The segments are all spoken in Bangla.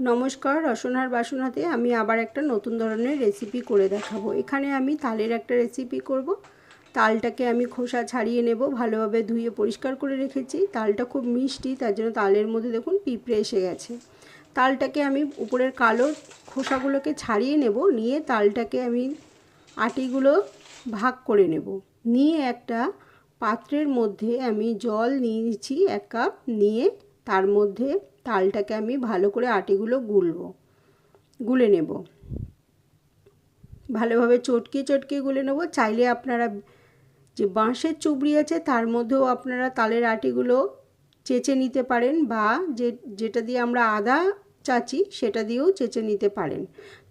নমস্কার, রসনার বাসনাতে আমি আবার একটা নতুন ধরনের রেসিপি করে দেখাবো। এখানে আমি তালের একটা রেসিপি করব। তালটাকে আমি খোসা ছাড়িয়ে নেব, ভালোভাবে ধুয়ে পরিষ্কার করে রেখেছি। তালটা খুব মিষ্টি, তার জন্য তালের মধ্যে দেখুন পিঁপড়ে এসে গেছে। তালটাকে আমি উপরের কালো খোসাগুলোকে ছাড়িয়ে নেব, নিয়ে তালটাকে আমি আটিগুলো ভাগ করে নেব। নিয়ে একটা পাত্রের মধ্যে আমি জল নিয়েছি এক কাপ নিয়ে তার মধ্যে তালটাকে আমি ভালো করে আটিগুলো গুলব, গুলে নেব। ভালোভাবে চটকে চটকে গুলে নেব। চাইলে আপনারা যে বাঁশের চুবড়ি আছে তার মধ্যেও আপনারা তালের আটিগুলো চেঁচে নিতে পারেন বা যে, যেটা দিয়ে আমরা আদা চাচি সেটা দিয়েও চেঁচে নিতে পারেন।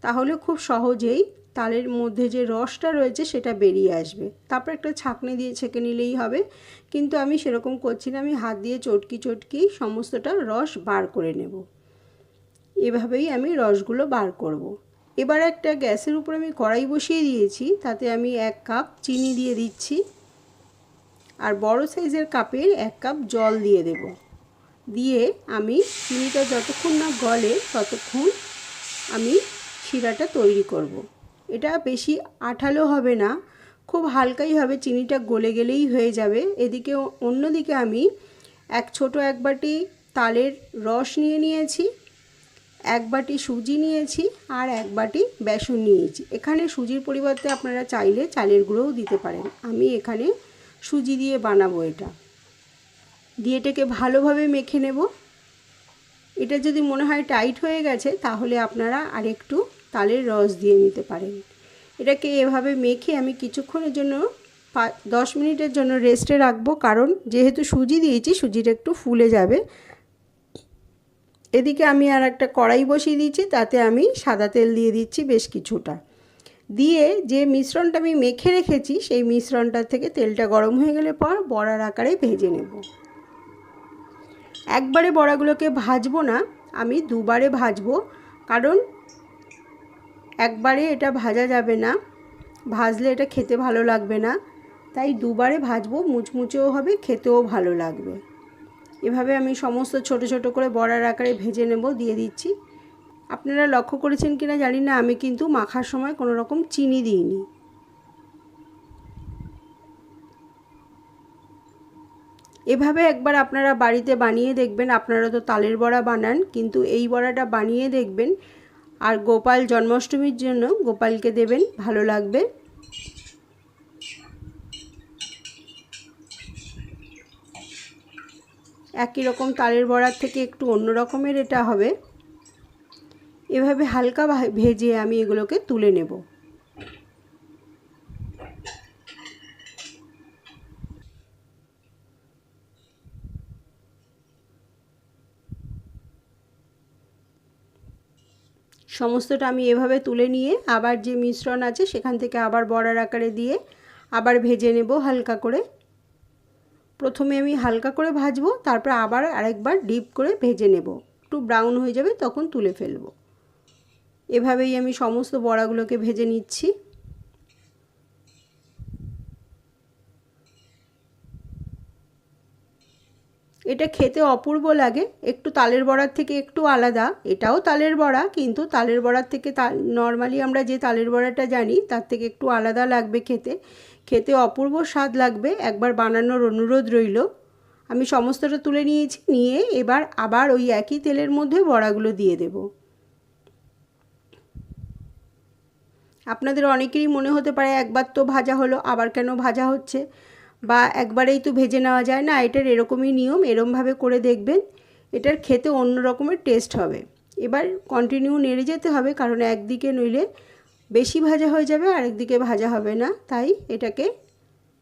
তাহলে খুব সহজেই তালের মধ্যে যে রসটা রয়েছে সেটা বেরিয়ে আসবে। তারপর একটা ছাঁকনি দিয়ে ছেঁকে নিলেই হবে। কিন্তু আমি সেরকম করছি না, আমি হাত দিয়ে চটকি চটকি সমস্তটা রস বার করে নেব। এভাবেই আমি রসগুলো বার করব। এবার একটা গ্যাসের উপর আমি কড়াই বসিয়ে দিয়েছি, তাতে আমি এক কাপ চিনি দিয়ে দিচ্ছি। আর বড় সাইজের কাপের এক কাপ জল দিয়ে দেব। দিয়ে আমি চিনিটা যতক্ষণ না গলে ততক্ষণ আমি শিরাটা তৈরি করব। এটা বেশি আঠালো হবে না, খুব হালকাই হবে, চিনিটা গলে গেলেই হয়ে যাবে। এদিকে অন্যদিকে আমি এক ছোট এক বাটি তালের রস নিয়ে নিয়েছি, এক বাটি সুজি নিয়েছি আর এক বাটি বেসন নিয়েছি। এখানে সুজির পরিবর্তে আপনারা চাইলে চালের গুঁড়োও দিতে পারেন। আমি এখানে সুজি দিয়ে বানাবো এটা। দিয়ে এটাকে ভালোভাবে মেখে নেব। এটা যদি মনে হয় টাইট হয়ে গেছে, তাহলে আপনারা আরেকটু তালের রস দিয়ে নিতে পারেন। এটাকে এভাবে মেখে আমি কিছুক্ষণের জন্য দশ মিনিটের জন্য রেস্টে রাখব। কারণ যেহেতু সুজি দিয়েছি, সুজিটা একটু ফুলে যাবে। এদিকে আমি আর একটা কড়াই বসিয়ে দিয়েছি, তাতে আমি সাদা তেল দিয়ে দিচ্ছি বেশ কিছুটা। দিয়ে যে মিশ্রণটা আমি মেখে রেখেছি, সেই মিশ্রণটা থেকে তেলটা গরম হয়ে গেলে পর বড়ার আকারে ভেজে নেব। একবারে বড়াগুলোকে ভাজবো না, আমি দুবারে ভাজবো। কারণ একবারে এটা ভাজা যাবে না। ভাজলে এটা খেতে ভালো লাগবে না। তাই দুবারে ভাজবো, মুচমুচেও হবে, খেতেও ভালো লাগবে। এভাবে আমি সমস্ত ছোট ছোট করে বড়ার আকারে ভেজে নেব, দিয়ে দিচ্ছি। আপনারা লক্ষ্য করেছেন কিনা জানি না, আমি কিন্তু মাখার সময় কোনো রকম চিনি দিইনি। এভাবে একবার আপনারা বাড়িতে বানিয়ে দেখবেন, আপনারা তো তালের বড়া বানান, কিন্তু এই বড়াটা বানিয়ে দেখবেন আর গোপাল জন্মাষ্টমীর জন্য গোপালকে দেবেন, ভালো লাগবে। একই রকম তালের বড়ার থেকে একটু অন্য রকমের এটা হবে। এভাবে হালকা ভেজে আমি এগুলোকে তুলে নেব। সমস্তটা আমি এভাবে তুলে নিয়ে আবার যে মিশ্রণ আছে সেখান থেকে আবার বড়ার আকারে দিয়ে আবার ভেজে নেব হালকা করে। প্রথমে আমি হালকা করে ভাজবো, তারপর আবার আরেকবার ডিপ করে ভেজে নেব। একটু ব্রাউন হয়ে যাবে তখন তুলে ফেলব। এভাবেই আমি সমস্ত বড়াগুলোকে ভেজে নিচ্ছি। এটা খেতে অপূর্ব লাগে। একটু তালের বড়ার থেকে একটু আলাদা। এটাও তালের বড়া, কিন্তু তালের বড়ার থেকে তা নর্মালি আমরা যে তালের বড়াটা জানি, তার থেকে একটু আলাদা লাগবে খেতে। খেতে অপূর্ব স্বাদ লাগবে। একবার বানানোর অনুরোধ রইল। আমি সমস্তটা তুলে নিয়েছি, নিয়ে এবার আবার ওই একই তেলের মধ্যে বড়াগুলো দিয়ে দেব। আপনাদের অনেকেরই মনে হতে পারে, একবার তো ভাজা হলো, আবার কেন ভাজা হচ্ছে? বা একবারেই তো ভেজে নেওয়া যায় না, এটার এরকমই নিয়ম, এরমভাবে করে দেখবেন, এটার খেতে অন্য রকমের টেস্ট হবে। এবার কন্টিনিউ নেড়ে যেতে হবে, কারণ একদিকে নইলে বেশি ভাজা হয়ে যাবে, আর একদিকে ভাজা হবে না, তাই এটাকে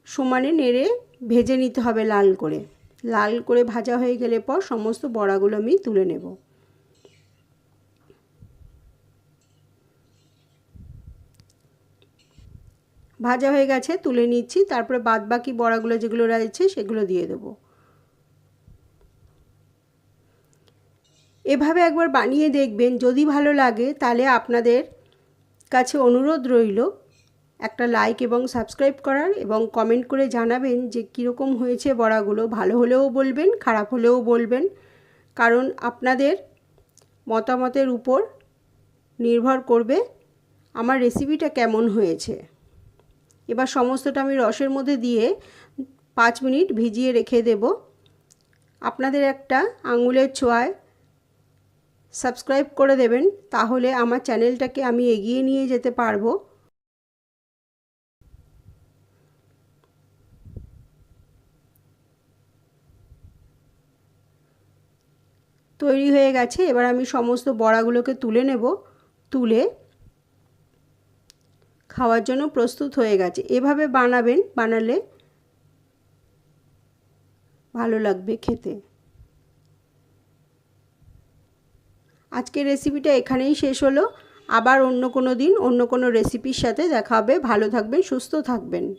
সমানে নেড়ে ভেজে নিতে হবে লাল করে। লাল করে ভাজা হয়ে গেলে পর সমস্ত বড়াগুলো আমি তুলে নেব। ভাজা হয়ে গেছে, তুলে নিচ্ছি, তারপরে বাদ বাকি বড়াগুলো যেগুলো রয়েছে সেগুলো দিয়ে দেবো। এভাবে একবার বানিয়ে দেখবেন, যদি ভালো লাগে তাহলে আপনাদের কাছে অনুরোধ রইল একটা লাইক এবং সাবস্ক্রাইব করার এবং কমেন্ট করে জানাবেন যে কীরকম হয়েছে বড়াগুলো। ভালো হলেও বলবেন, খারাপ হলেও বলবেন, কারণ আপনাদের মতামতের উপর নির্ভর করবে আমার রেসিপিটা কেমন হয়েছে। এবার সমস্তটা আমি রসের মধ্যে দিয়ে পাঁচ মিনিট ভিজিয়ে রেখে দেব। আপনাদের একটা আঙুলের ছোঁয়ায় সাবস্ক্রাইব করে দেবেন, তাহলে আমার চ্যানেলটাকে আমি এগিয়ে নিয়ে যেতে পারব। তৈরি হয়ে গেছে, এবার আমি সমস্ত বড়াগুলোকে তুলে নেব। তুলে খাওয়ার জন্য প্রস্তুত হয়ে গেছে। এভাবে বানাবেন, বানালে ভালো লাগবে খেতে। আজকে রেসিপিটা এখানেই শেষ হলো। আবার অন্য কোনো দিন অন্য কোনো রেসিপির সাথে দেখা হবে। ভালো থাকবেন, সুস্থ থাকবেন।